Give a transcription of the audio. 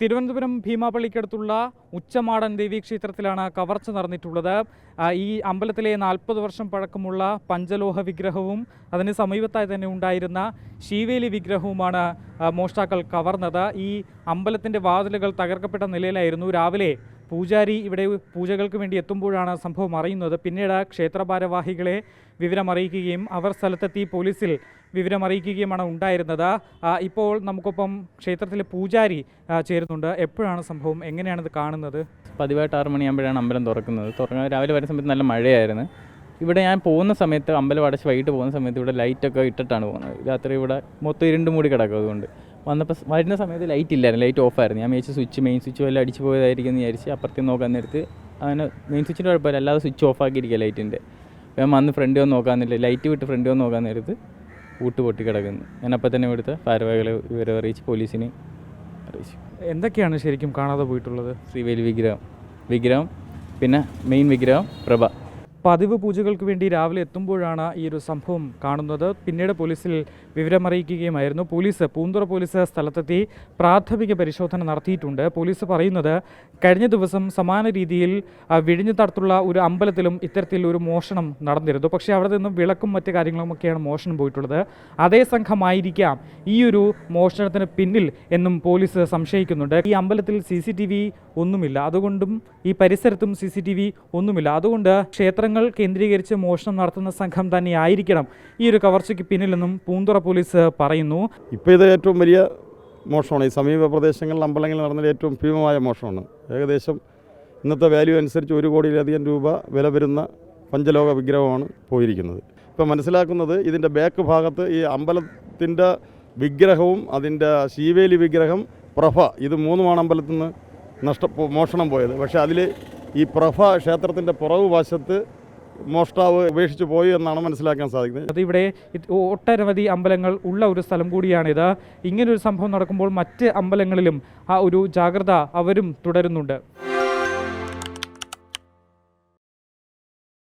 തിരുവനന്തപുരം ഭീമാപള്ളിക്കടുത്തുള്ള ഉച്ചമാടൻ ദേവീക്ഷേത്രത്തിലാണ് കവർച്ച നടന്നിട്ടുള്ളത്. ഈ അമ്പലത്തിലെ നാൽപ്പത് വർഷം പഴക്കമുള്ള പഞ്ചലോഹ വിഗ്രഹവും അതിന് സമീപത്തായി തന്നെ ഉണ്ടായിരുന്ന ശീവേലി വിഗ്രഹവുമാണ് മോഷ്ടാക്കൾ കവർന്നത്. ഈ അമ്പലത്തിന്റെ വാതിലുകൾ തകർക്കപ്പെട്ട നിലയിലായിരുന്നു. രാവിലെ പൂജാരി ഇവിടെ പൂജകൾക്ക് വേണ്ടി എത്തുമ്പോഴാണ് സംഭവം അറിയുന്നത്. പിന്നീട് ക്ഷേത്ര ഭാരവാഹികളെ വിവരമറിയിക്കുകയും അവർ സ്ഥലത്തെത്തി പോലീസിൽ വിവരമറിയിക്കുകയുമാണ് ഉണ്ടായിരുന്നത്. ഇപ്പോൾ നമുക്കൊപ്പം ക്ഷേത്രത്തിലെ പൂജാരി ചേരുന്നുണ്ട്. എപ്പോഴാണ് സംഭവം? എങ്ങനെയാണ് ഇത് കാണുന്നത്? പതിവായിട്ട് ആറ് മണിയാകുമ്പോഴാണ് അമ്പലം തുറക്കുന്നത്. തുറങ്ങാൻ രാവിലെ വരുന്ന സമയത്ത് നല്ല മഴയായിരുന്നു. ഇവിടെ ഞാൻ പോകുന്ന സമയത്ത് അമ്പലം അടച്ച് വൈകിട്ട് പോകുന്ന സമയത്ത് ഇവിടെ ലൈറ്റൊക്കെ ഇട്ടിട്ടാണ് പോകുന്നത്. രാത്രി ഇവിടെ മൊത്തം ഇരുണ്ട് മൂടി കിടക്കും അതുകൊണ്ട്. വന്നപ്പോൾ വരുന്ന സമയത്ത് ലൈറ്റ് ഇല്ലായിരുന്നു. ലൈറ്റ് ഓഫായിരുന്നു ഞാൻ മേച്ച് സ്വിച്ച് മെയിൻ സ്വിച്ച് വല്ല അടിച്ച് പോയതായിരിക്കും എന്ന് വിചാരിച്ച് അപ്പുറത്തേക്ക് നോക്കാൻ നേരത്ത് അങ്ങനെ മെയിൻ സ്വിച്ചിന്റെ കുഴപ്പമില്ല. അല്ലാതെ സ്വിച്ച് ഓഫ് ആക്കിയിരിക്കുക ലൈറ്റിന്റെ ഞാൻ വന്ന് ഫ്രണ്ട് വന്ന് നോക്കാൻ നേരത്ത് ലൈറ്റ് വിട്ട് ഫ്രണ്ട് വന്ന് നോക്കാൻ നേരത്ത് ഊട്ട് പൊട്ടി കിടക്കുന്നു. ഞാൻ അപ്പം തന്നെ ഇവിടുത്തെ ഭാരവാഹികളെ വിവരം അറിയിച്ച് പോലീസിനെ അറിയിച്ചു. എന്തൊക്കെയാണ് ശരിക്കും കാണാതെ പോയിട്ടുള്ളത്? ശ്രീവേലി വിഗ്രഹം. വിഗ്രഹം പിന്നെ മെയിൻ വിഗ്രഹം പ്രഭ. പതിവ് പൂജകൾക്ക് വേണ്ടി രാവിലെ എത്തുമ്പോഴാണ് ഈ ഒരു സംഭവം കാണുന്നത്. പിന്നീട് പോലീസിൽ വിവരമറിയിക്കുകയുമായിരുന്നു. പോലീസ് പൂന്തുറ പോലീസ് സ്ഥലത്തെത്തി പ്രാഥമിക പരിശോധന നടത്തിയിട്ടുണ്ട്. പോലീസ് പറയുന്നത് കഴിഞ്ഞ ദിവസം സമാന രീതിയിൽ വിഴിഞ്ഞത്തടത്തുള്ള ഒരു അമ്പലത്തിലും ഇത്തരത്തിൽ ഒരു മോഷണം നടന്നിരുന്നു. പക്ഷേ അവിടെ നിന്നും വിളക്കും മറ്റു കാര്യങ്ങളുമൊക്കെയാണ് മോഷണം പോയിട്ടുള്ളത്. അതേ സംഘമായിരിക്കാം ഈ ഒരു മോഷണത്തിന് പിന്നിൽ എന്നും പോലീസ് സംശയിക്കുന്നുണ്ട്. ഈ അമ്പലത്തിൽ സി ഒന്നുമില്ല. അതുകൊണ്ടും ഈ പരിസരത്തും സി ഒന്നുമില്ല. അതുകൊണ്ട് ക്ഷേത്രങ്ങൾ കേന്ദ്രീകരിച്ച് മോഷണം നടത്തുന്ന സംഘം തന്നെയായിരിക്കണം ഈ ഒരു കവർച്ചയ്ക്ക് പിന്നിലെന്നും പൂന്തുറ പോലീസ് പറയുന്നു. ഇപ്പോൾ ഇത് ഏറ്റവും വലിയ മോഷണമാണ്. ഈ സമീപ പ്രദേശങ്ങളിൽ അമ്പലങ്ങളിൽ നടന്ന ഏറ്റവും ഭീമമായ മോഷണമാണ്. ഏകദേശം ഇന്നത്തെ വാല്യൂ അനുസരിച്ച് ഒരു കോടിയിലധികം രൂപ വില വരുന്ന പഞ്ചലോക വിഗ്രഹമാണ് പോയിരിക്കുന്നത്. ഇപ്പോൾ മനസ്സിലാക്കുന്നത് ഇതിന്റെ ബാക്ക് ഭാഗത്ത് ഈ അമ്പലത്തിന്റെ വിഗ്രഹവും അതിന്റെ ശീവേലി വിഗ്രഹം പ്രഭ ഇത് മൂന്നുമാണ് അമ്പലത്തിൽ നിന്ന് നഷ്ട മോഷണം പോയത്. പക്ഷേ അതിൽ ഈ പ്രഭ ക്ഷേത്രത്തിന്റെ പുറകു വശത്ത് മോഷ്ടാവ് ഉപേക്ഷിച്ച് പോയി എന്നാണ് മനസ്സിലാക്കാൻ സാധിക്കുന്നത്. ഇത് ഒട്ടനവധി അമ്പലങ്ങൾ ഉള്ള ഒരു സ്ഥലം കൂടിയാണിത്. ഇങ്ങനൊരു സംഭവം നടക്കുമ്പോൾ മറ്റ് അമ്പലങ്ങളിലും ആ ഒരു ജാഗ്രത അവരും തുടരുന്നുണ്ട്.